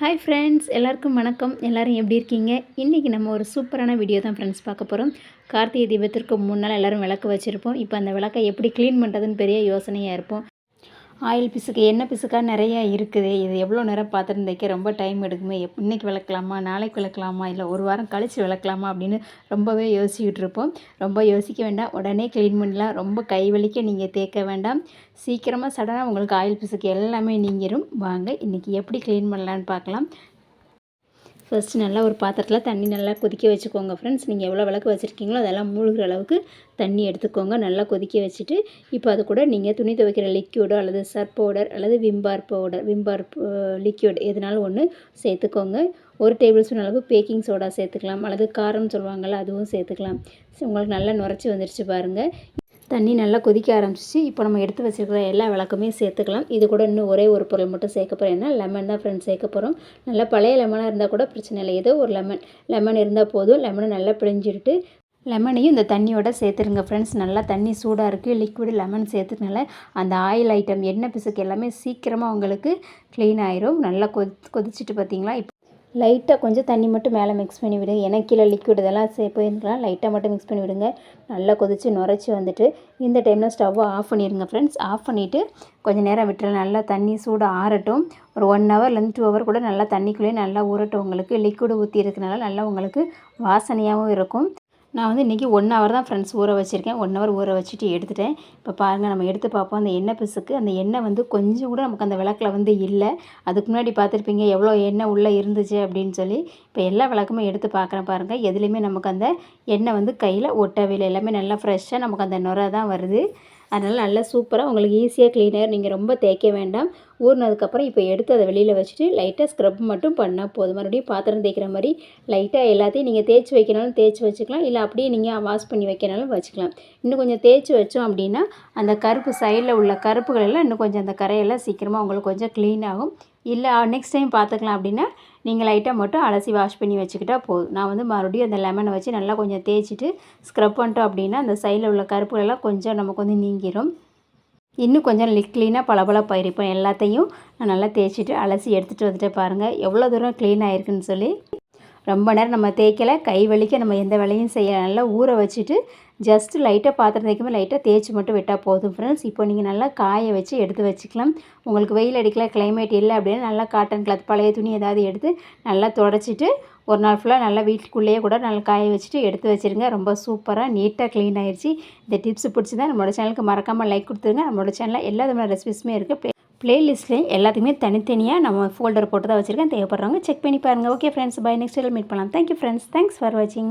Hi friends எல்லாருக்கும் வணக்கம். எல்லாரும் எப்படி இருக்கீங்க? இன்றைக்கி நம்ம ஒரு சூப்பரான வீடியோ தான் ஃப்ரெண்ட்ஸ் பார்க்க போகிறோம் கார்த்திகை தீபத்திற்கு முன்னால் எல்லோரும் விளக்கு வச்சுருப்போம். இப்போ அந்த விளக்கை எப்படி க்ளீன் பண்ணுறதுன்னு பெரிய யோசனையாக இருப்போம். ஆயில் பிசுக்கு எண்ணெய் பிசுக்காக நிறையா இருக்குது. இது எவ்வளோ நேரம் பாத்திரம் தைக்க ரொம்ப டைம் எடுக்குமே. எப் இன்றைக்கி விளக்கலாமா நாளைக்கு விளக்கலாமா இல்லை ஒரு வாரம் கழித்து விளக்கலாமா அப்படின்னு ரொம்பவே யோசிச்சுக்கிட்டு இருப்போம் ரொம்ப யோசிக்க வேண்டாம். உடனே க்ளீன் பண்ணலாம் ரொம்ப கை வலிக்க நீங்கள் தேக்க வேண்டாம். சீக்கிரமாக சடனாக உங்களுக்கு ஆயில் பிசுக்கு எல்லாமே நீங்கிரும். வாங்க இன்றைக்கி எப்படி க்ளீன் பண்ணலான்னு பார்க்கலாம். ஃபஸ்ட்டு நல்லா ஒரு பாத்திரத்தில் தண்ணி நல்லா கொதிக்க வச்சுக்கோங்க ஃப்ரெண்ட்ஸ் நீங்கள் எவ்வளோ விளக்கு வச்சுருக்கீங்களோ அதெல்லாம் மூழ்கிற அளவுக்கு தண்ணி எடுத்துக்கோங்க. நல்லா கொதிக்க வச்சுட்டு இப்போ அது கூட நீங்கள் துணி துவைக்கிற லிக்யூடோ அல்லது சர்ப் பவுடர் அல்லது Vim bar powder Vim bar liquid எதுனாலும் ஒன்று சேர்த்துக்கோங்க. ஒரு டேபிள் ஸ்பூன் அளவு பேக்கிங் சோடா சேர்த்துக்கலாம். அல்லது காரம்னு சொல்லுவாங்கள்ல அதுவும் சேர்த்துக்கலாம். உங்களுக்கு நல்லா நுரைச்சி வந்துருச்சு பாருங்கள் தண்ணி நல்லா கொதிக்க ஆரம்பிச்சிச்சு. இப்போ நம்ம எடுத்து வச்சுருக்கிற எல்லா விளக்குமே சேர்த்துக்கலாம். இது கூட இன்னும் ஒரே ஒரு பொருள் மட்டும் சேர்க்க போகிறோம் ஏன்னா லெமன் தான் ஃப்ரெண்ட்ஸ் சேர்க்க போகிறோம் நல்லா பழைய லெமனாக இருந்தால் கூட பிரச்சனை இல்லை. ஏதோ ஒரு லெமன் லெமன் இருந்தால் போதும். லெமனை நல்லா பிழிஞ்சிட்டு லெமனையும் இந்த தண்ணியோட சேர்த்துருங்க ஃப்ரெண்ட்ஸ் நல்லா தண்ணி சூடாக இருக்குது லிக்விட் லெமன் சேர்த்துனால அந்த ஆயில் ஐட்டம் எண்ணெய் பிசுக்கு எல்லாமே சீக்கிரமாக உங்களுக்கு க்ளீன் ஆயிரும். நல்லா கொதி கொதிச்சுட்டு பார்த்தீங்களா இப்போ லைட்டாக கொஞ்சம் தண்ணி மட்டும் மேலே மிக்ஸ் பண்ணி விடுங்க ஏன்னா கீழே லிக்விட் இதெல்லாம் சே போயிருக்கலாம் லைட்டாக மட்டும் மிக்ஸ் பண்ணி விடுங்க. நல்லா கொதித்து நுரைச்சி வந்துட்டு இந்த டைமில் ஸ்டவ்வை ஆஃப் பண்ணிடுங்க ஃப்ரெண்ட்ஸ் ஆஃப் பண்ணிவிட்டு கொஞ்சம் நேரம் விட்டுறலாம் நல்லா தண்ணி சூடு ஆறட்டும். ஒரு ஒன் ஹவர்லேருந்து டூ ஹவர் கூட நல்லா தண்ணிக்குள்ளேயே நல்லா ஊறட்டும். உங்களுக்கு லிக்விடு ஊற்றி இருக்கனால நல்லா உங்களுக்கு வாசனையாகவும் இருக்கும். நான் வந்து இன்றைக்கி ஒன் ஹவர் தான் ஃப்ரெண்ட்ஸ் ஊற வச்சுருக்கேன். ஒன் ஹவர் ஊற வச்சுட்டு எடுத்துட்டேன். இப்போ பாருங்கள் நம்ம எடுத்து பார்ப்போம். அந்த எண்ணெய் பிசுக்கு அந்த எண்ணெய் வந்து கொஞ்சம் கூட நமக்கு அந்த விளக்கில் வந்து இல்லை. அதுக்கு முன்னாடி பார்த்துருப்பீங்க எவ்வளோ எண்ணெய் உள்ளே இருந்துச்சு அப்படின்னு சொல்லி. இப்போ எல்லா விளக்குமே எடுத்து பார்க்குறேன் பாருங்கள் எதுலேயுமே நமக்கு அந்த எண்ணெய் வந்து கையில் ஒட்டவே இல்லை. எல்லாமே நல்லா ஃப்ரெஷ்ஷாக நமக்கு அந்த நுரை தான் வருது. அதனால் நல்லா சூப்பராக உங்களுக்கு ஈஸியாக க்ளீனர் நீங்கள் ரொம்ப தேய்க்க வேண்டாம். ஊறினதுக்கப்புறம் இப்போ எடுத்து அதை வெளியில் வச்சுட்டு லைட்டாக ஸ்க்ரப் மட்டும் பண்ணால் போதும். மறுபடியும் பாத்திரம் தேய்க்கிற மாதிரி லைட்டாக எல்லாத்தையும் நீங்கள் தேய்ச்சி வைக்கனாலும் தேய்ச்சி வச்சுக்கலாம். இல்லை அப்படியே நீங்கள் வாஷ் பண்ணி வைக்கனாலும் வச்சுக்கலாம். இன்னும் கொஞ்சம் தேய்ச்சி வச்சோம் அப்படின்னா அந்த கருப்பு சைடில் உள்ள கருப்புகள் எல்லாம் இன்னும் கொஞ்சம் அந்த கரையெல்லாம் சீக்கிரமாக உங்களுக்கு கொஞ்சம் க்ளீன் ஆகும். இல்லை நெக்ஸ்ட் டைம் பார்த்துக்கலாம் அப்படின்னா நீங்கள் லைட்டாக மட்டும் அலசி வாஷ் பண்ணி வச்சுக்கிட்டால் போதும். நான் வந்து மறுபடியும் அந்த லெமனை வச்சு நல்லா கொஞ்சம் தேய்ச்சிட்டு ஸ்க்ரப் பண்ணிட்டோம் அப்படின்னா அந்த சைடில் உள்ள கருப்புகளெல்லாம் கொஞ்சம் நமக்கு வந்து நீங்கிடும் இன்னும் கொஞ்சம் க்ளீனாக பளபள பயிரிப்போம். எல்லாத்தையும் நான் நல்லா தேய்ச்சிட்டு அலசி எடுத்துகிட்டு வந்துட்டு பாருங்கள் எவ்வளோ தூரம் க்ளீன் ஆகிருக்குன்னு சொல்லி. ரொம்ப நேரம் நம்ம தேய்க்கலை கை வலிக்க நம்ம எந்த வேலையும் செய்ய நல்லா ஊற வச்சுட்டு ஜஸ்ட்டு லைட்டாக பாத்திரம் தேய்க்கும்போது லைட்டாக தேய்ச்சி மட்டும் விட்டால் போதும் ஃப்ரெண்ட்ஸ் இப்போ நீங்கள் நல்லா காய வச்சு எடுத்து வச்சுக்கலாம். உங்களுக்கு வெயில் அடிக்கல கிளைமேட் இல்லை அப்படின்னா நல்லா காட்டன் கிளாத் பழைய துணி ஏதாவது எடுத்து நல்லா தொடச்சிட்டு ஒரு நாள் ஃபுல்லாக நல்லா வீட்டுக்குள்ளேயே கூட நல்லா காய வச்சுட்டு எடுத்து வச்சுருங்க. ரொம்ப சூப்பராக நீட்டாக க்ளீன் ஆயிடுச்சு இந்த டிப்ஸ் பிடிச்சி தான் நம்மளோட சேனலுக்கு மறக்காமல் லைக் கொடுத்துருங்க. நம்மளோட சேனலில் எல்லா விதமான ரெசிபிஸுமே இருக்குது ப்ளேலிஸ்ட்லேயும் எல்லாத்துக்குமே தனித்தனியாக நம்ம ஃபோல்டர் போட்டு தான் வச்சுருக்கேன். தேவைப்படுறவங்க செக் பண்ணி பாருங்கள் okay friends bye next meet பண்ணலாம். Thank you friends thanks for வாட்சிங்